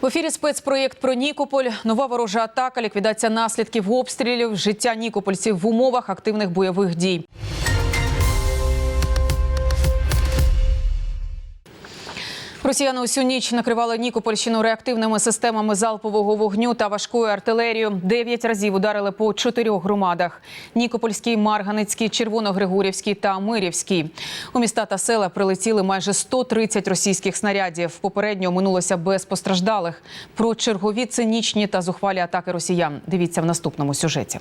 В ефірі спецпроєкт про Нікополь. Нова ворожа атака, ліквідація наслідків обстрілів, життя нікопольців в умовах активних бойових дій. Росіяни усю ніч накривали Нікопольщину реактивними системами залпового вогню та важкою артилерією. Дев'ять разів ударили по чотирьох громадах: Нікопольський, Марганицький, Червоногригорівський та Мирівський. У міста та села прилетіли майже 130 російських снарядів. Попередньо минулося без постраждалих. Про чергові цинічні та зухвалі атаки росіян. Дивіться в наступному сюжеті.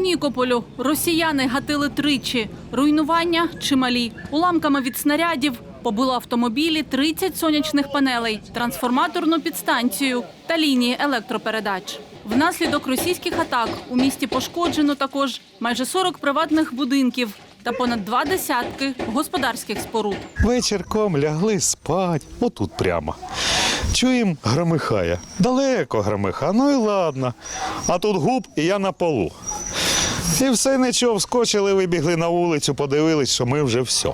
Нікополю росіяни гатили тричі. Руйнування чималі. Уламками від снарядів побило автомобілі 30 сонячних панелей, трансформаторну підстанцію та лінії електропередач. Внаслідок російських атак у місті пошкоджено також майже 40 приватних будинків та понад два десятки господарських споруд. Вечірком лягли спать, отут прямо. Чуєм, громихає. Далеко громиха, ну і ладно. А тут губ і я на полу. І все нічого, вскочили, вибігли на вулицю, подивились, що ми вже все.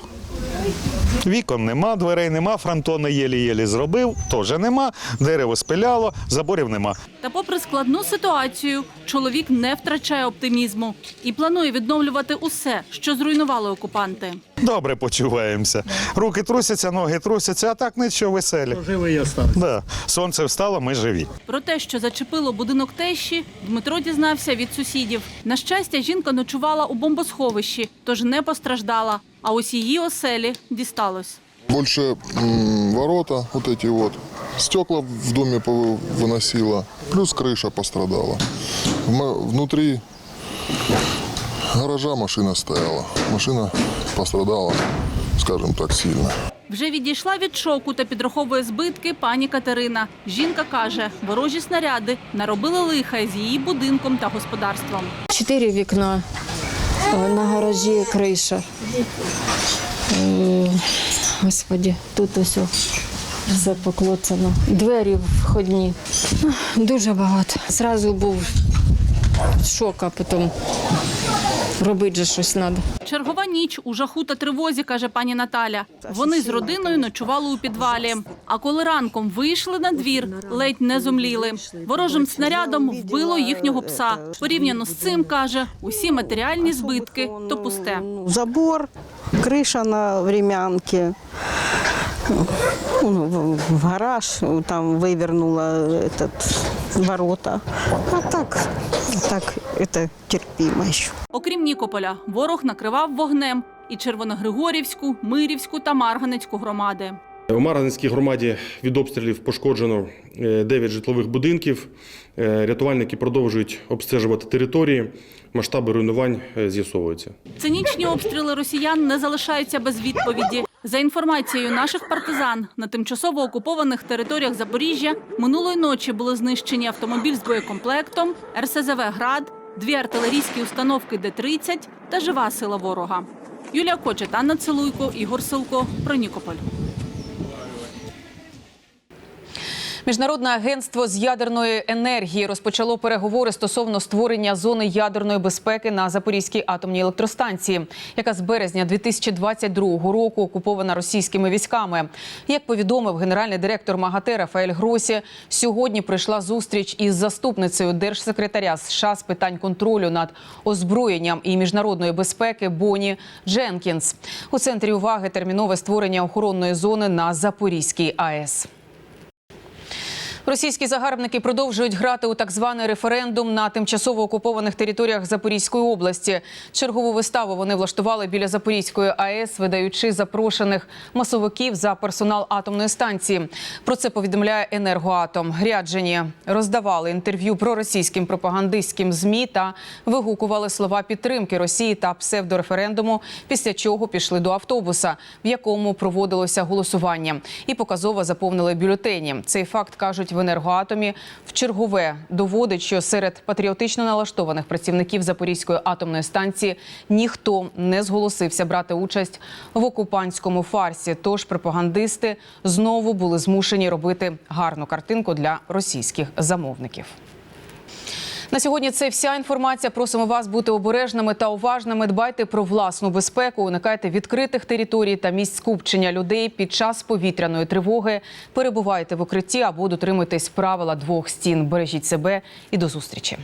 Вікон нема, дверей нема, фронтони єлі-єлі зробив, теж нема, дерево спиляло, заборів нема. Та попри складну ситуацію, чоловік не втрачає оптимізму і планує відновлювати усе, що зруйнували окупанти. Добре почуваємося. Руки трусяться, ноги трусяться, а так нічого веселі. Живий остався. Да. Сонце встало, ми живі. Про те, що зачепило будинок тещі, Дмитро дізнався від сусідів. На щастя, жінка ночувала у бомбосховищі, тож не постраждала. А ось її оселі дісталось. Больше м, ворота, вот эти вот. Стекла в доме повы- выносило, плюс крыша пострадала. В ма- Внутри гаража машина стояла. Машина пострадала, скажем так, сильно. Вже відійшла від шоку та підраховує збитки пані Катерина. Жінка каже, ворожі снаряди наробили лиха з її будинком та господарством. Чотири вікна е, на гаражі криша. Е, Господі, тут о, все поклоцано. Двері входні. Дуже багато. Зразу був шок, а потім робити же щось треба. Чергова ніч у жаху та тривозі, каже пані Наталя. Вони з родиною ночували у підвалі. А коли ранком вийшли на двір, ледь не зумліли. Ворожим снарядом вбило їхнього пса. Порівняно з цим каже, усі матеріальні збитки то пусте. Забор, криша на времянке, ну, в- в гараж, там вывернула этот, ворота. А так, так это терпимо еще. Окрім Нікополя, ворог накривав вогнем і Червоногригорівську, Мирівську та Марганецьку громади. У Марганецькій громаді від обстрілів пошкоджено 9 житлових будинків. Е, Рятувальники продовжують обстежувати території. Масштаби руйнувань е, з'ясовуються. Цинічні обстріли росіян не залишаються без відповіді. За інформацією наших партизан, на тимчасово окупованих територіях Запоріжжя минулої ночі були знищені автомобіль з боєкомплектом, РСЗВ «Град», дві артилерійські установки Д-30 та жива сила ворога. Юлія Кочет, Анна Целуйко, Ігор Силко. Про Нікополь. Міжнародне агентство з ядерної енергії розпочало переговори стосовно створення зони ядерної безпеки на Запорізькій атомній електростанції, яка з березня 2022 року окупована російськими військами. Як повідомив генеральний директор МАГАТЕ Рафаель Гросі, сьогодні прийшла зустріч із заступницею держсекретаря США з питань контролю над озброєнням і міжнародної безпеки Боні Дженкінс. У центрі уваги термінове створення охоронної зони на Запорізькій АЕС. Російські загарбники продовжують грати у так званий референдум на тимчасово окупованих територіях Запорізької області. Чергову виставу вони влаштували біля Запорізької АЕС, видаючи запрошених масовиків за персонал атомної станції. Про це повідомляє енергоатом. Ряджені роздавали інтерв'ю проросійським пропагандистським змі та вигукували слова підтримки Росії та псевдореферендуму. Після чого пішли до автобуса, в якому проводилося голосування, і показово заповнили бюлетені. Цей факт кажуть в енергоатомі. В чергове доводить, що серед патріотично налаштованих працівників Запорізької атомної станції ніхто не зголосився брати участь в окупантському фарсі. Тож пропагандисти знову були змушені робити гарну картинку для російських замовників. На сьогодні це вся інформація. Просимо вас бути обережними та уважними. Дбайте про власну безпеку, уникайте відкритих територій та місць скупчення людей під час повітряної тривоги. Перебувайте в укритті або дотримуйтесь правила двох стін. Бережіть себе і до зустрічі.